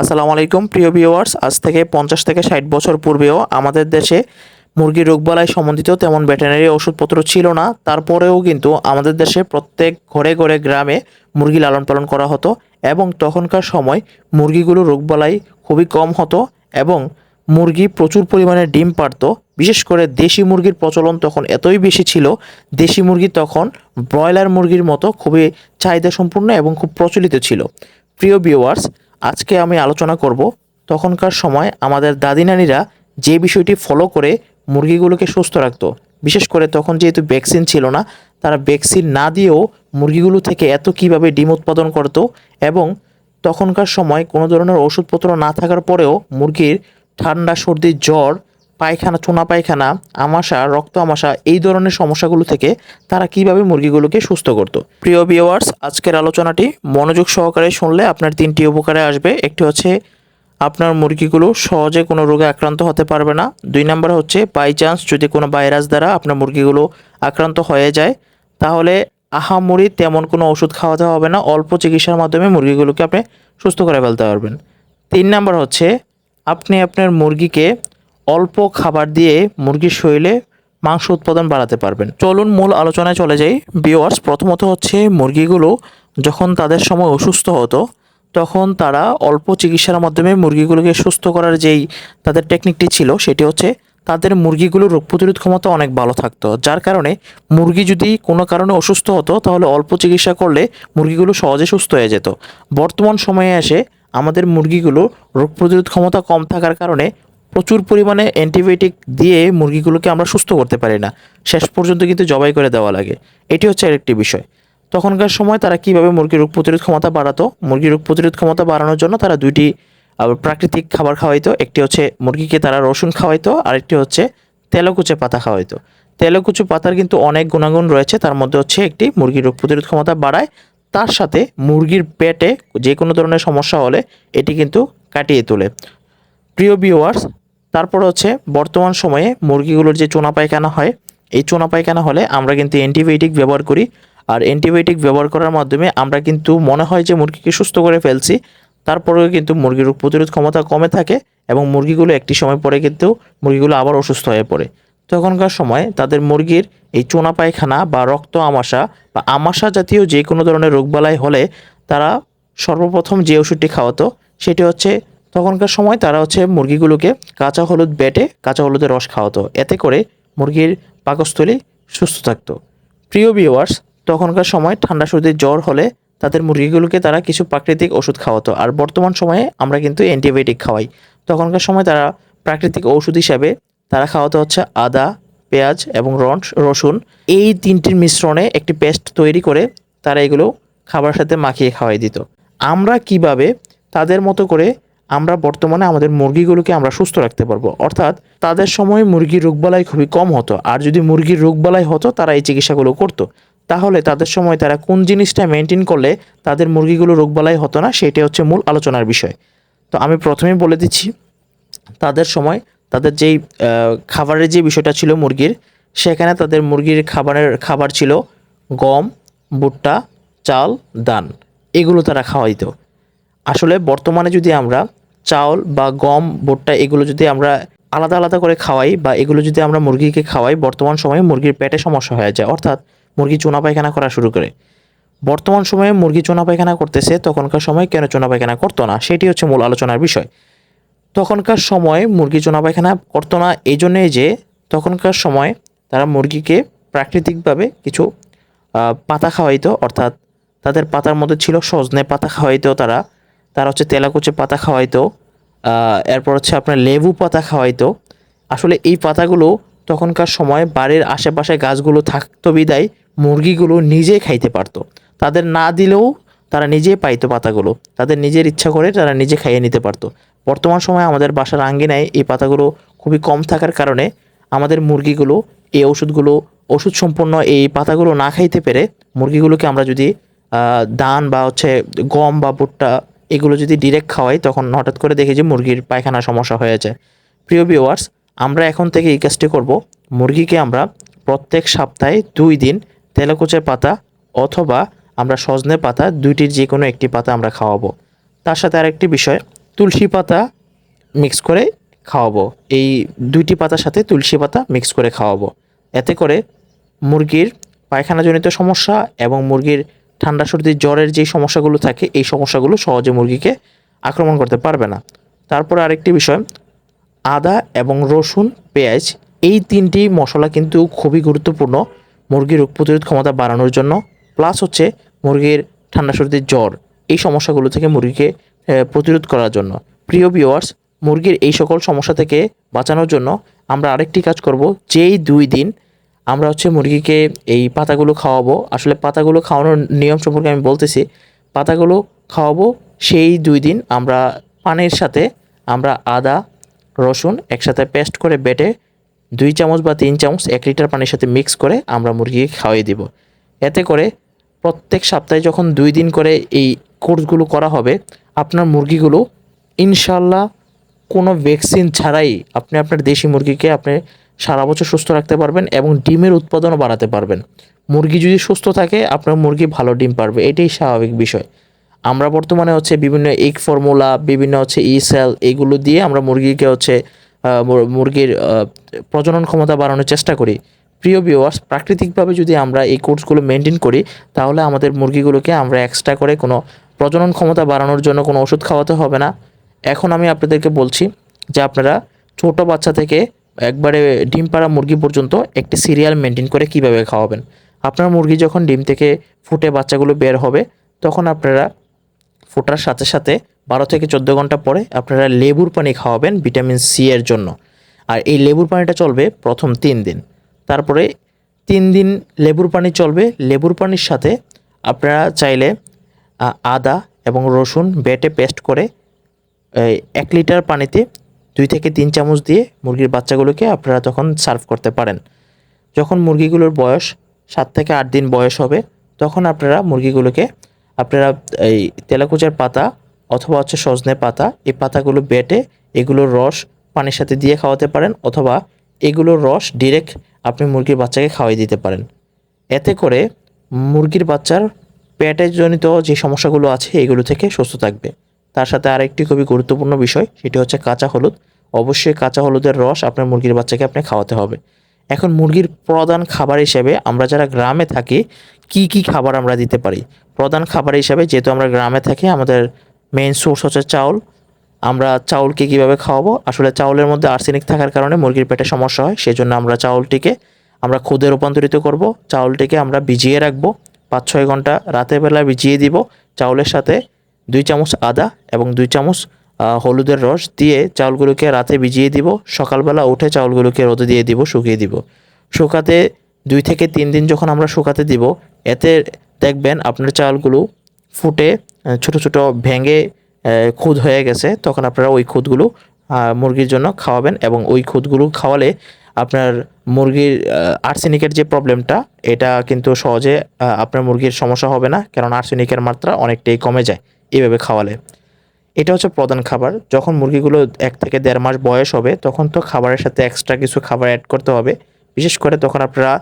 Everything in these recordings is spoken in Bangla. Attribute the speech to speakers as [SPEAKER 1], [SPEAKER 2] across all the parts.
[SPEAKER 1] আসসালামু আলাইকুম, প্রিয় ভিউয়ার্স। আজ থেকে পঞ্চাশ থেকে ষাট বছর পূর্বেও আমাদের দেশে মুরগির রোগবালাই সম্বন্ধিত তেমন ভেটেরিনারি ওষুধপত্র ছিল না। তারপরেও কিন্তু আমাদের দেশে প্রত্যেক ঘরে ঘরে গ্রামে মুরগি লালন পালন করা হতো এবং তখনকার সময় মুরগিগুলো রোগবালাই খুবই কম হতো এবং মুরগি প্রচুর পরিমাণে ডিম পারতো বিশেষ করে দেশি মুরগির প্রচলন তখন এতই বেশি ছিল, দেশি মুরগি তখন ব্রয়লার মুরগির মতো খুবই চাহিদা সম্পূর্ণ এবং খুব প্রচলিত ছিল। প্রিয় ভিউয়ার্স আজকে আমি আলোচনা করব তখনকার সময় আমাদের দাদি নানিরা যে বিষয়টি ফলো করে মুরগিগুলোকে সুস্থ রাখতো। বিশেষ করে তখন যেহেতু ভ্যাকসিন ছিল না, তারা ভ্যাকসিন না দিয়েও মুরগিগুলো থেকে এত কীভাবে ডিম উৎপাদন করত এবং তখনকার সময় কোনো ধরনের ওষুধপত্র না থাকার পরেও মুরগির ঠান্ডা সর্দি জ্বর পায়খানা, চুনা পায়খানা, আমাশা, রক্ত আমাশা, এই ধরনের সমস্যাগুলো থেকে তারা কীভাবে মুরগিগুলোকে সুস্থ করত? প্রিয় ভিউয়ার্স আজকের আলোচনাটি মনোযোগ সহকারে শুনলে আপনার তিনটি উপকারে আসবে। একটি হচ্ছে, আপনার মুরগিগুলো সহজে কোনো রোগে আক্রান্ত হতে পারবে না। দুই নম্বর হচ্ছে বাই চান্স যদি কোনো ভাইরাস দ্বারা আপনার মুরগিগুলো আক্রান্ত হয়ে যায়, তাহলে আহামরি তেমন কোনো ওষুধ খাওয়াতে হবে না। অল্প চিকিৎসার মাধ্যমে মুরগিগুলোকে আপনি সুস্থ করে ফেলতে পারবেন। তিন নাম্বার হচ্ছে, আপনি আপনার মুরগিকে অল্প খাবার দিয়ে মুরগির শরীরে মাংস উৎপাদন বাড়াতে পারবেন। চলুন মূল আলোচনায় চলে যাই। বিওয়ার্স প্রথমত হচ্ছে মুরগিগুলো যখন তাদের সময় অসুস্থ হতো, তখন তারা অল্প চিকিৎসার মাধ্যমে মুরগিগুলোকে সুস্থ করার যেই তাদের টেকনিকটি ছিল, সেটি হচ্ছে তাদের মুরগিগুলোর রোগ প্রতিরোধ ক্ষমতা অনেক ভালো থাকতো। যার কারণে মুরগি যদি কোনো কারণে অসুস্থ হতো, তাহলে অল্প চিকিৎসা করলে মুরগিগুলো সহজে সুস্থ হয়ে যেত। বর্তমান সময়ে এসে আমাদের মুরগিগুলো রোগ প্রতিরোধ ক্ষমতা কম থাকার কারণে প্রচুর পরিমাণে অ্যান্টিবায়োটিক দিয়ে মুরগিগুলোকে আমরা সুস্থ করতে পারি না। শেষ পর্যন্ত কিন্তু জবাই করে দেওয়া লাগে। এটি হচ্ছে আরেকটি বিষয়। তখনকার সময় তারা কীভাবে মুরগির রোগ প্রতিরোধ ক্ষমতা বাড়াতো? মুরগির রোগ প্রতিরোধ ক্ষমতা বাড়ানোর জন্য তারা দুইটি প্রাকৃতিক খাবার খাওয়াইতো। একটি হচ্ছে মুরগিকে তারা রসুন খাওয়াইতো, আরেকটি হচ্ছে তেলকুচে পাতা খাওয়াইতো। তেলকুচু পাতার কিন্তু অনেক গুণাগুণ রয়েছে। তার মধ্যে হচ্ছে একটি মুরগির রোগ প্রতিরোধ ক্ষমতা বাড়ায়। তার সাথে মুরগির পেটে যে কোনো ধরনের সমস্যা হলে এটি কিন্তু কাটিয়ে তোলে। প্রিয় ভিউয়ার্স তারপর হচ্ছে বর্তমান সময়ে মুরগিগুলোর যে চোনা পায়খানা হয়, এই চোনা পায়খানা হলে আমরা কিন্তু অ্যান্টিবায়োটিক ব্যবহার করি। আর অ্যান্টিবায়োটিক ব্যবহার করার মাধ্যমে আমরা কিন্তু মনে হয় যে মুরগিকে সুস্থ করে ফেলছি। তারপরেও কিন্তু মুরগির রোগ প্রতিরোধ ক্ষমতা কমে থাকে এবং মুরগিগুলো একটি সময় পরে কিন্তু মুরগিগুলো আবার অসুস্থ হয়ে পড়ে। তখনকার সময় তাদের মুরগির এই চোনা পায়খানা বা রক্ত আমাশা বা আমাশা জাতীয় যে কোনো ধরনের রোগবালাই হলে তারা সর্বপ্রথম যে ওষুধটি খাওয়াতো সেটি হচ্ছে তখনকার সময় তারা হচ্ছে মুরগিগুলোকে কাঁচা হলুদ বেটে কাঁচা হলুদের রস খাওয়াতো। এতে করে মুরগির পাকস্থলী সুস্থ থাকতো। প্রিয় ভিউয়ার্স তখনকার সময় ঠান্ডা সর্দির জ্বর হলে তাদের মুরগিগুলোকে তারা কিছু প্রাকৃতিক ওষুধ খাওয়াতো। আর বর্তমান সময়ে আমরা কিন্তু অ্যান্টিবায়োটিক খাওয়াই। তখনকার সময় তারা প্রাকৃতিক ওষুধ হিসাবে তারা খাওয়াতে হচ্ছে আদা, পেঁয়াজ এবং রস রসুন। এই তিনটির মিশ্রণে একটি পেস্ট তৈরি করে তারা এগুলো খাবারের সাথে মাখিয়ে খাওয়াই দিত। আমরা কীভাবে তাদের মতো করে আমরা বর্তমানে আমাদের মুরগিগুলোকে আমরা সুস্থ রাখতে পারব। অর্থাৎ তাদের সময় মুরগির রোগবালাই খুবই কম হতো। আর যদি মুরগির রোগবালাই হতো, তারা এই চিকিৎসাগুলো করতো। তাহলে তাদের সময় তারা কোন জিনিসটা মেনটেন করলে তাদের মুরগিগুলো রোগবালাই হতো না সেটা হচ্ছে মূল আলোচনার বিষয়। তো আমি প্রথমেই বলে দিচ্ছি, তাদের সময় তাদের যেই খাবারের যে বিষয়টা ছিল মুরগির, সেখানে তাদের মুরগির খাবারের, খাবার ছিল গম, ভুট্টা, চাল দান এগুলো তারা খাওয়াইতো। আসলে বর্তমানে যদি আমরা চাউল বা গম, ভুট্টা এগুলো যদি আমরা আলাদা আলাদা করে খাওয়াই বা এগুলো যদি আমরা মুরগিকে খাওয়াই, বর্তমান সময়ে মুরগির পেটে সমস্যা হয়ে যায়। অর্থাৎ মুরগি চুনা পায়খানা করা শুরু করে। বর্তমান সময়ে মুরগি চুনা পায়খানা করতেছে, তখনকার সময় কেন চুনা পায়খানা করতো না? সেটি হচ্ছে মূল আলোচনার বিষয়। তখনকার সময় মুরগি চুনা পায়খানা করতো না এই জন্যেই যে তখনকার সময় তারা মুরগিকে প্রাকৃতিকভাবে কিছু পাতা খাওয়াইতো। অর্থাৎ তাদের পাতার মধ্যে ছিল সজনে পাতা খাওয়াইতো তারা। তারা হচ্ছে তেলাকুচে পাতা খাওয়াইতো এরপর হচ্ছে আপনার লেবু পাতা খাওয়াইতো। আসলে এই পাতাগুলো তখনকার সময় বাড়ির আশেপাশে গাছগুলো থাকতো বিদায়, মুরগিগুলো নিজে খাইতে পারতো। তাদের না দিলেও তারা নিজেই পাইতো পাতাগুলো। তাদের নিজের ইচ্ছা করে তারা নিজে খাইয়ে নিতে পারতো। বর্তমান সময়ে আমাদের বাসার আঙ্গিনায় এই পাতাগুলো খুবই কম থাকার কারণে আমাদের মুরগিগুলো, এই ওষুধগুলো ওষুধ সম্পন্ন এই পাতাগুলো না খাইতে পেরে মুরগিগুলোকে আমরা যদি দান বা হচ্ছে গম বা ভুট্টা এগুলো যদি ডিরেক্ট খাওয়াই, তখন হঠাৎ করে দেখি যে মুরগির পায়খানা সমস্যা হয়ে যায়। প্রিয় ভিউয়ার্স আমরা এখন থেকে এই কাজটি করব। মুরগিকে আমরা প্রত্যেক সপ্তাহে দুই দিন তেলাকুচের পাতা অথবা আমরা সজনে পাতা, দুইটির যে কোনো একটি পাতা আমরা খাওয়াবো। তার সাথে আরেকটি বিষয়, তুলসী পাতা মিক্স করে খাওয়াবো। এই দুইটি পাতার সাথে তুলসী পাতা মিক্স করে খাওয়াবো। এতে করে মুরগির পায়খানাজনিত সমস্যা এবং মুরগির ঠান্ডা সর্দি, জ্বরের যে সমস্যাগুলো থাকে, এই সমস্যাগুলো সহজে মুরগিকে আক্রমণ করতে পারবে না। তারপরে আরেকটি বিষয়, আদা এবং রসুন, পেঁয়াজ, এই তিনটি মশলা কিন্তু খুবই গুরুত্বপূর্ণ মুরগির রোগ প্রতিরোধ ক্ষমতা বাড়ানোর জন্য। প্লাস হচ্ছে মুরগির ঠান্ডা সর্দির জ্বর, এই সমস্যাগুলো থেকে মুরগিকে প্রতিরোধ করার জন্য। প্রিয় ভিউয়ার্স মুরগির এই সকল সমস্যা থেকে বাঁচানোর জন্য আমরা আরেকটি কাজ করব, যেই দুই দিন আমরা হচ্ছে মুরগিকে এই পাতাগুলো খাওয়াবো। আসলে পাতাগুলো খাওয়ানোর নিয়ম সম্পর্কে আমি বলতেছি, পাতাগুলো খাওয়াবো সেই দুই দিন আমরা পানের সাথে আমরা আদা, রসুন একসাথে পেস্ট করে বেটে দুই চামচ বা তিন চামচ এক লিটার পানির সাথে মিক্স করে আমরা মুরগিকে খাওয়াই দিব। এতে করে প্রত্যেক সপ্তাহে যখন দুই দিন করে এই কোর্সগুলো করা হবে, আপনার মুরগিগুলো ইনশাল্লাহ কোনো ভ্যাকসিন ছাড়াই আপনি আপনার দেশি মুরগিকে আপনি সারা বছর সুস্থ রাখতে পারবেন এবং ডিমের উৎপাদনও বাড়াতে পারবেন। মুরগি যদি সুস্থ থাকে, আপনার মুরগি ভালো ডিম পারবে। এটাই স্বাভাবিক বিষয়। আমরা বর্তমানে হচ্ছে বিভিন্ন এগ ফর্মুলা বিভিন্ন হচ্ছে ই সেল এগুলো দিয়ে আমরা মুরগিকে হচ্ছে মুরগির প্রজনন ক্ষমতা বাড়ানোর চেষ্টা করি। প্রিয় ভিউয়ার্স প্রাকৃতিকভাবে যদি আমরা এই কোর্সগুলো মেনটেন করি, তাহলে আমাদের মুরগিগুলোকে আমরা এক্সট্রা করে কোনো প্রজনন ক্ষমতা বাড়ানোর জন্য কোনো ওষুধ খাওয়াতে হবে না। এখন আমি আপনাদেরকে বলছি যে আপনারা ছোট বাচ্চা থেকে একবারে ডিম পাড়া মুরগি পর্যন্ত একটি সিরিয়াল মেনটেন করে কীভাবে খাওয়াবেন? আপনার মুরগি যখন ডিম থেকে ফুটে বাচ্চাগুলো বের হবে, তখন আপনারা ফোটার সাথে সাথে বারো থেকে চোদ্দ ঘণ্টা পরে আপনারা লেবুর পানি খাওয়াবেন ভিটামিন সি এর জন্য। আর এই লেবুর পানিটা চলবে প্রথম তিন দিন। তারপরে তিন দিন লেবুর পানি চলবে। লেবুর পানির সাথে আপনারা চাইলে আদা এবং রসুন বেটে পেস্ট করে এক লিটার পানিতে দুই থেকে তিন চামচ দিয়ে মুরগির বাচ্চাগুলোকে আপনারা তখন সার্ভ করতে পারেন। যখন মুরগিগুলোর বয়স সাত থেকে আট দিন বয়স হবে, তখন আপনারা মুরগিগুলোকে আপনারা এই তেলাকুচার পাতা অথবা হচ্ছে সজনে পাতা, এই পাতাগুলো বেটে এগুলোর রস পানির সাথে দিয়ে খাওয়াতে পারেন অথবা এগুলোর রস ডিরেক্ট আপনি মুরগির বাচ্চাকে খাওয়াই দিতে পারেন। এতে করে মুরগির বাচ্চার পেটে জনিত যে সমস্যাগুলো আছে, এগুলো থেকে সুস্থ থাকবে। তার সাথে আরেকটি খুবই গুরুত্বপূর্ণ বিষয়, সেটি হচ্ছে কাঁচা হলুদ। অবশ্যই কাঁচা হলুদের রস আপনার মুরগির বাচ্চাকে আপনি খাওয়াতে হবে। এখন মুরগির প্রধান খাবার হিসেবে আমরা যারা গ্রামে থাকি, কি কি খাবার আমরা দিতে পারি? প্রধান খাবার হিসেবে যেহেতু আমরা গ্রামে থাকি, আমাদের মেইন সোর্স হচ্ছে চাউল। আমরা চাউলকে কীভাবে খাওয়াবো? আসলে চাউলের মধ্যে আর্সেনিক থাকার কারণে মুরগির পেটে সমস্যা হয়, সেজন্য আমরা চাউলটিকে আমরা খুদে রূপান্তরিত করব। চাউলটিকে আমরা ভিজিয়ে রাখব। পাঁচ ছয় ঘণ্টা রাতের বেলা ভিজিয়ে দিব। চাউলের সাথে দুই চামচ আদা এবং দুই চামচ হলুদের রস দিয়ে চাউলগুলোকে রাতে ভিজিয়ে দিব। সকালবেলা উঠে চাউলগুলোকে রোদে দিয়ে দিব, শুকিয়ে দিব। শুকাতে দুই থেকে তিন দিন যখন আমরা শুকাতে দিব, এতে দেখবেন আপনার চাউলগুলো ফুটে ছোট ছোট ভেঙে খুদ হয়ে গেছে। তখন আপনারা ওই খুদগুলো মুরগির জন্য খাওয়াবেন এবং ওই খুদগুলো খাওয়ালে আপনার মুরগির আর্সেনিকের যে প্রবলেমটা, এটা কিন্তু সহজে আপনার মুরগির সমস্যা হবে না। কারণ আর্সেনিকের মাত্রা অনেকটাই কমে যায়। এইভাবে খাওয়ালে। এটা হচ্ছে প্রধান খাবার। যখন মুরগিগুলো এক থেকে দেড় মাস বয়স হবে, তখন তো খাবারের সাথে এক্সট্রা কিছু খাবার অ্যাড করতে হবে। বিশেষ করে তখন আপনারা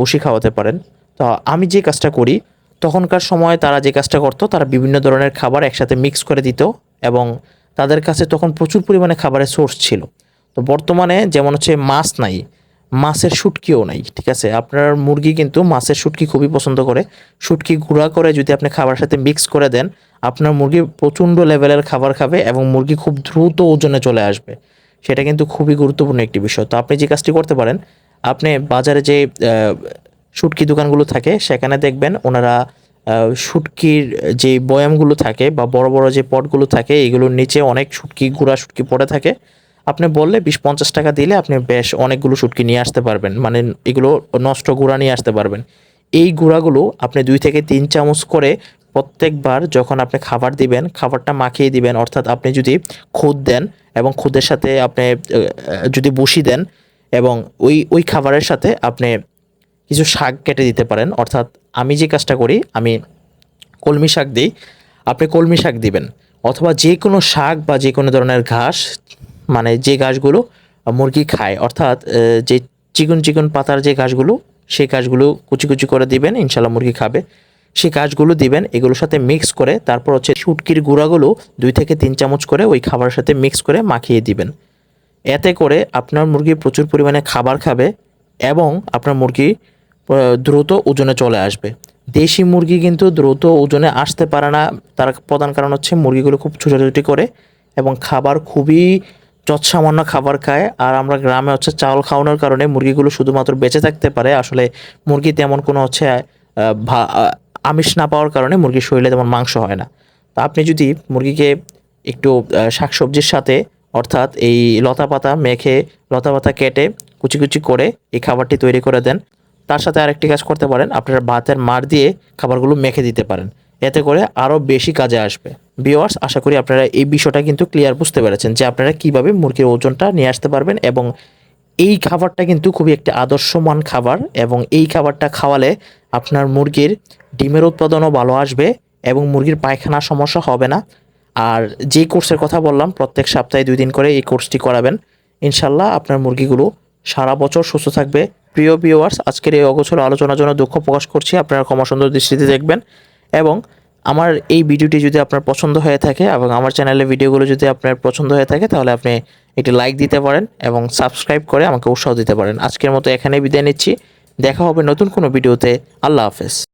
[SPEAKER 1] বসি খাওয়াতে পারেন। তো আমি যে কাজটা করি, তখনকার সময় তারা যে কাজটা করতো, তারা বিভিন্ন ধরনের খাবার একসাথে মিক্স করে দিত এবং তাদের কাছে তখন প্রচুর পরিমাণে খাবারের সোর্স ছিল। তো বর্তমানে যেমন হচ্ছে মাছ নাই, মাছের শুটকিও নাই, ঠিক আছে? আপনার মুরগি কিন্তু মাছের শুটকি খুবই পছন্দ করে। শুটকি গুঁড়া করে যদি আপনি খাবারের সাথে মিক্স করে দেন আপনার মুরগি প্রচণ্ড লেভেলের খাবার খাবে এবং মুরগি খুব দ্রুত ওজনে চলে আসবে। সেটা কিন্তু খুবই গুরুত্বপূর্ণ একটি বিষয়। তো আপনি যে কাজটি করতে পারেন আপনি বাজারে যে শুটকি দোকানগুলো থাকে সেখানে দেখবেন ওনারা আহ, শুটকির যে বয়ামগুলো থাকে বা বড় বড় যে পটগুলো থাকে এগুলোর নিচে অনেক শুটকি গুঁড়া শুটকি পড়ে থাকে। আপনি বললে বিশ পঞ্চাশ টাকা দিলে আপনি বেশ অনেকগুলো শুটকি নিয়ে আসতে পারবেন। মানে এগুলো নষ্ট গুঁড়া নিয়ে আসতে পারবেন। এই গুঁড়াগুলো আপনি দুই থেকে তিন চামচ করে প্রত্যেকবার যখন আপনি খাবার দিবেন, খাবারটা মাখিয়ে দিবেন, অর্থাৎ আপনি যদি খুদ দেন এবং খুদের সাথে আপনি যদি বসি দেন এবং ওই ওই খাবারের সাথে আপনি কিছু শাক কেটে দিতে পারেন, অর্থাৎ আমি যে কাজটা করি, আমি কলমি শাক দিই, আপনি কলমি শাক দিবেন। অথবা যে কোনো শাক বা যে কোনো ধরনের ঘাস মানে যে ঘাসগুলো মুরগি খায়, অর্থাৎ যে চিকন চিকন পাতার যে ঘাসগুলো, সেই ঘাসগুলো কুচি কুচি করে দিবেন, ইনশাল্লাহ মুরগি খাবে। সেই কাজগুলো দিবেন, এগুলোর সাথে মিক্স করে তারপর হচ্ছে শুটকির গুঁড়াগুলো দুই থেকে তিন চামচ করে ওই খাবারের সাথে মিক্স করে মাখিয়ে দিবেন। এতে করে আপনার মুরগি প্রচুর পরিমাণে খাবার খাবে এবং আপনার মুরগি দ্রুত ওজনে চলে আসবে। দেশি মুরগি কিন্তু দ্রুত ওজনে আসতে পারে না, তার প্রধান কারণ হচ্ছে মুরগিগুলো খুব ছোটাছুটি করে এবং খাবার খুবই যৎসামান্য খাবার খায়। আর আমরা গ্রামে হচ্ছে চাউল খাওয়ানোর কারণে মুরগিগুলো শুধুমাত্র বেঁচে থাকতে পারে। আসলে মুরগি তেমন কোনো হচ্ছে আমিষ না পাওয়ার কারণে মুরগির শরীরে তেমন মাংস হয় না। তা আপনি যদি মুরগিকে একটু শাকসবজির সাথে, অর্থাৎ এই লতা পাতা মেখে, লতা পাতা কেটে, কুচি কুচি করে এই খাবারটি তৈরি করে দেন, তার সাথে আরেকটি কাজ করতে পারেন, আপনারা ভাতের মার দিয়ে খাবারগুলো মেখে দিতে পারেন। এতে করে আরও বেশি কাজে আসবে। ভিওয়ার্স আশা করি আপনারা এই বিষয়টা কিন্তু ক্লিয়ার বুঝতে পেরেছেন যে আপনারা কীভাবে মুরগির ওজনটা নিয়ে আসতে পারবেন এবং এই খাবারটা কিন্তু খুবই একটি আদর্শমান খাবার এবং এই খাবারটা খাওয়ালে আপনার মুরগির ডিমের উৎপাদনও ভালো আসবে এবং মুরগির পায়খানার সমস্যা হবে না। আর যে কোর্সের কথা বললাম, প্রত্যেক সপ্তাহে দুই দিন করে এই কোর্সটি করাবেন। ইনশাল্লাহ আপনার মুরগিগুলো সারা বছর সুস্থ থাকবে। প্রিয় ভিউয়ার্স আজকের এই অগোছল আলোচনার জন্য দুঃখ প্রকাশ করছি। আপনারা ক্ষমা সুন্দর দৃষ্টিতে দেখবেন এবং আমার এই ভিডিওটি যদি আপনার পছন্দ হয়ে থাকে এবং আমার চ্যানেলের ভিডিওগুলো যদি আপনার পছন্দ হয়ে থাকে, তাহলে আপনি একটি লাইক দিতে পারেন এবং সাবস্ক্রাইব করে আমাকে উৎসাহ দিতে পারেন। আজকের মতো এখানে বিদায় নিচ্ছি। দেখা হবে নতুন কোনো ভিডিওতে। আল্লাহ হাফেজ।